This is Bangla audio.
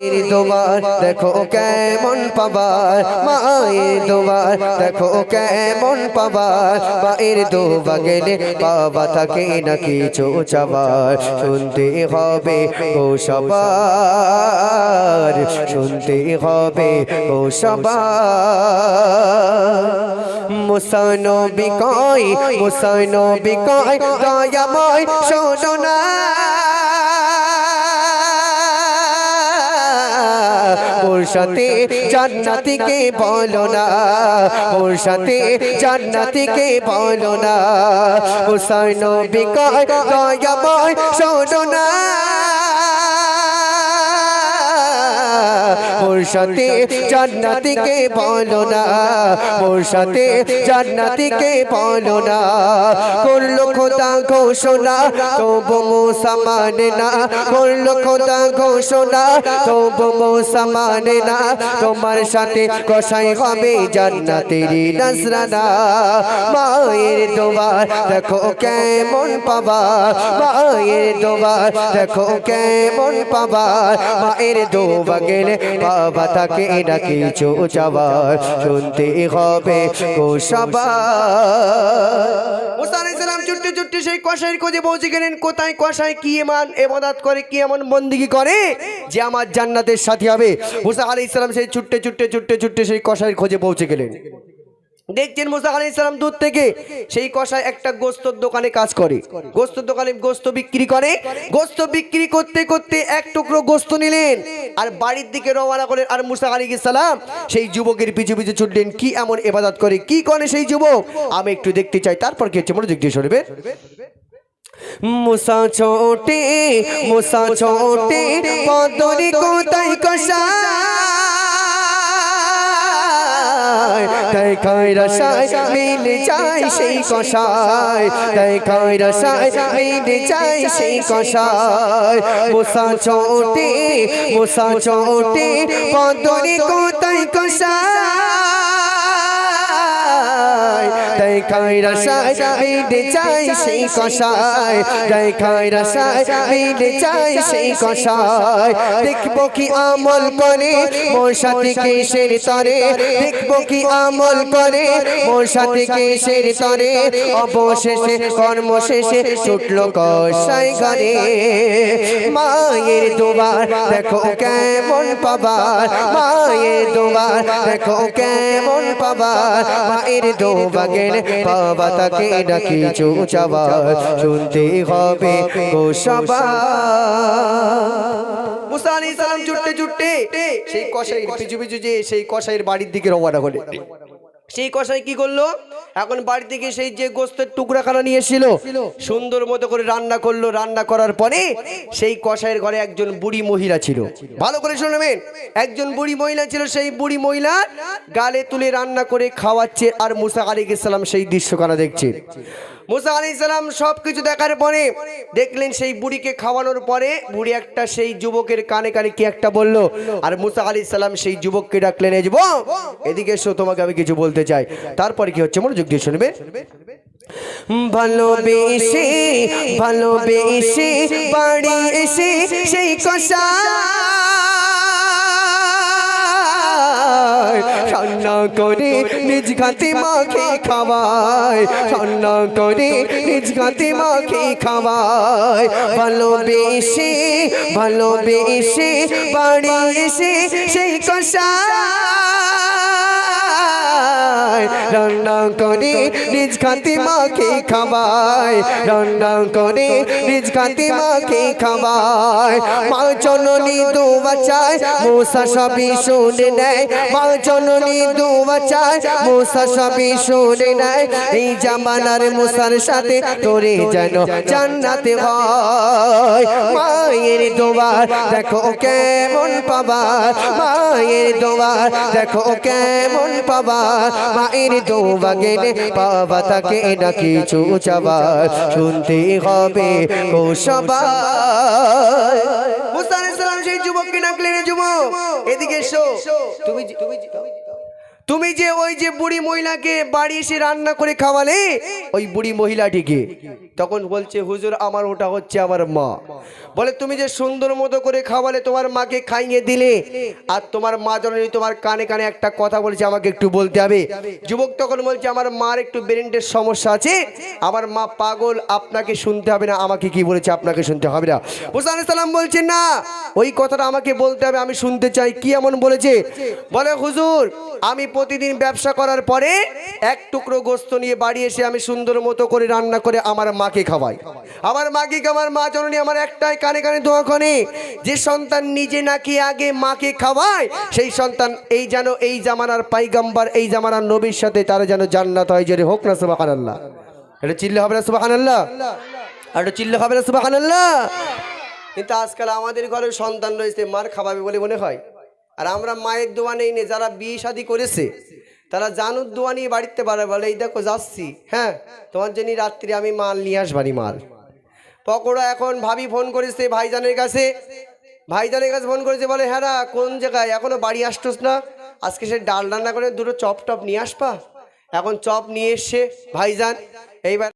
দোবার দেখো কেমন পাবার মায়ের দোবার দেখো কেমন পাবার মায়ের দোবা গেলে বাবা থাকে না কিছু চাবার শুনতে হবে ও সবার, শুনতে হবে ও সবার। বিকয় মুসানো বিকয় দয়াময় শোনো না। সাথে জান্নাতিকে বলো না? ওর সাথে জান্নাতিকে বলো না? হুসাইন বিকয় দয়াময় শোনো ওর সাথে জান্নাতিকে বলো না ওর সাথে জান্নাতিকে বলো না। করল খোদা ঘোষণা, তবু মুসা মানে না। করল খোদা ঘোষণা, তবু মুসা মানে না। তোমার সাথে কষাই হবে জান্নাতেরই নজরানা। মায়ের দোবার দেখো কেমন পাবা, মায়ের দোবার দেখো কেমন পাবা। মায়ের দোবা গেলে বাবা তাকে না কিছু চাবার শুনতে হবে ও সালাম ছুটতে ছুটতে সেই কষাইয়ের খোঁজে পৌঁছে গেলেন। কোথায় কষাই কি এমন এবাদাত করে, কি এমন বন্দিগি করে যে আমার জান্নাতের সাথী হবে? মুসা আলি ইসলাম সেই ছুট্টে ছুটতে ছুটতে ছুট্টে সেই কষাইয়ের খোঁজে পৌঁছে গেলেন। দেখছেন মুসা আলাইহিস ইসলাম দূর থেকে? সেই কষায় একটা গোস্তর দোকানে কাজ করে। গোস্তর দোকানে গোস্ত বিক্রি করে। গোস্ত বিক্রি করতে করতে এক টুকরো গোস্ত নিলেন। আর বাড়ির দিকে রওনা করেন আর মুসা আলাইহিস ইসলাম সেই যুবকের পিছু পিছু ছুটলেন। কি এমন ইবাদত করে? কি করে সেই যুবক? আমি একটু দেখতে চাই। তারপর কি হচ্ছে? মনোযোগ দিয়ে শুনবেন মুসা ছোটে মুসা ছোটে, পদরি কোথায় কষা তাই খাই রসায় মিলে যায় সেই কষায়, তাই খাই রসায় মিলে যায় সেই কষায়। মোসা চোটে মোসা চোটে পদরি কোথায় কষায়? খাই রসায় মিলে যায় সেই কষায় তাই খাই রসায় যায় সেই কষায় দেখব কি আমল করে মোর সাথে কিসের তরে, দেখব কি আমল করে মোর সাথে কিসের তরে, অবশেষে কর্ম শেষে ছুটলো কষাই ঘরে মায়ের দুবার দেখো কেমন পাবার, মায়ের দুবার দেখো কেমন পাবার, মায়ের দোবা গেলে বাবা তাকে না কিছু চাবার শুনতে হবে ও আলাইহিস সালাম ছুটতে ছুটতে, সেই কসাইয়ের পিছু পিছু যে সেই কসাইয়ের বাড়ির দিকে রওনা হলেন সেই কসাই কি করল? এখন বাড়ি থেকে সেই যে গোস্তের টুকরাখানা নিয়ে এসেছিল সুন্দর মতো করে রান্না করল রান্না করার পরে সেই কষাইয়ের ঘরে একজন বুড়ি মহিলা ছিল। ভালো করে শুনবেন একজন বুড়ি মহিলা ছিল সেই বুড়ি মহিলা গালে তুলে রান্না করে খাওয়াচ্ছে আর মুসা আলিক ইসলাম সেই দৃশ্য দৃশ্যখানা দেখছে। মুসা আলি সালাম সব কিছু দেখার পরে দেখলেন সেই বুড়িকে খাওয়ানোর পরে বুড়ি একটা সেই যুবকের কানে কানে কি একটা বলল? আর মুসা আলি সালাম সেই যুবককে ডাকলেন, এই যুবক, এদিকে এসো, তোমাকে আমি কিছু বলতে চাই। তারপরে কি হচ্ছে? মনোযোগ দিয়ে শুনবে। ভালোবেসে ভালোবেসে বাড়ি এসে সেই কষা রান্না করে নিজ ঘাতে মাখে খাওয়ায় রান্না করে নিজ ঘাতে মাখে খাওয়ায়। ভালোবেসে ভালোবেসে বাড়ি এসে সেই কষা রান্না করে নিজ খাতে মাকে খাওয়ায় রান্না করে নিজ খাতে মাকে খাওয়ায় মা জননী দু বাচায় মোসা সবই শুনে নেয়। মা জননী দু বাচায় মোসা সবই শুনে নেয়। এই জামানার মোসার সাথে তোরে যেন জান্নাতে হয়। মায়ের দোবার দেখো কেমন পাবার মায়ের দোবার দেখো কেমন পাবার মায়ের দোবা গেলে বাবা তাকে না কিছু চাবার শুনতে হবে ও সবার মুসা আলাইহিস সালাম সেই যুবককে ডাকলেন "এ যুবক এদিকে এসো। তুমি তুমি তুমি যে ওই যে বুড়ি মহিলাকে বাড়ি এসে রান্না করে খাওয়ালে, ওই বুড়ি মহিলাটিকে, তখন বলছে, হুজুর, আমার ওটা হচ্ছে আমার মা। বলে, তুমি যে সুন্দর মতো করে খাওয়ালে, তোমার মাকে খাইয়ে দিলে, আর তোমার মা জননী তোমার কানে কানে একটা কথা বলেছে, আমাকে একটু বলতে হবে। যুবক তখন বলছে, আমার মার একটু ব্রেনের সমস্যা আছে, আমার মা পাগল, আপনাকে শুনতে হবে না, আমাকে কি বলেছে, আপনাকে শুনতে হবে না। আলাইহিস সালাম বলছেন, না, ওই কথাটা আমাকে বলতে হবে, আমি শুনতে চাই। কি এমন বলেছে? বলে, হুজুর আমি প্রতিদিন ব্যবসা করার পরে এক টুকরো গোস্ত নিয়ে বাড়ি এসে আমি সুন্দর মতো করে রান্না করে আমার মাকে খাওয়াই। আমার মাকে আমার মা জননী আমার একটাই কানে কানে দোয়া করে, যে সন্তান নিজে নাকি আগে মাকে খাওয়ায়, সেই সন্তান এই যেন এই জামানার পাইগাম্বার, এই জামানার নবীর সাথে তারা যেন জান্নাত হয় যদি হোক না সুবাহান আল্লাহ এটা চিল্লে হবে না সুবাহান আল্লাহ আর চিল্লে হবে না সুবাহান আল্লাহ কিন্তু আজকাল আমাদের ঘরে সন্তান রয়েছে, মার খাওয়াবে বলে মনে হয়। আর আমরা মায়ের দোয়া নেই নে, যারা বিয়ে শাদি করেছে, তারা জানুর দোয়া নিয়ে বাড়িতে পারে বলে, এই দেখো, যাচ্ছি। হ্যাঁ তোমার জন্য রাত্রি আমি মাল নিয়ে আসবানি মাল। পকোড়া এখন ভাবি ফোন করেছে ভাইজানের কাছে। ভাইজানের কাছে ফোন করেছে, বলে হ্যাঁ কোন জায়গায়? এখনও বাড়ি আসতোস না? আজকে সে ডাল রান্না করে দুটো চপ টপ নিয়ে আসবা? এখন চপ নিয়ে এসছে ভাইজান। এইবার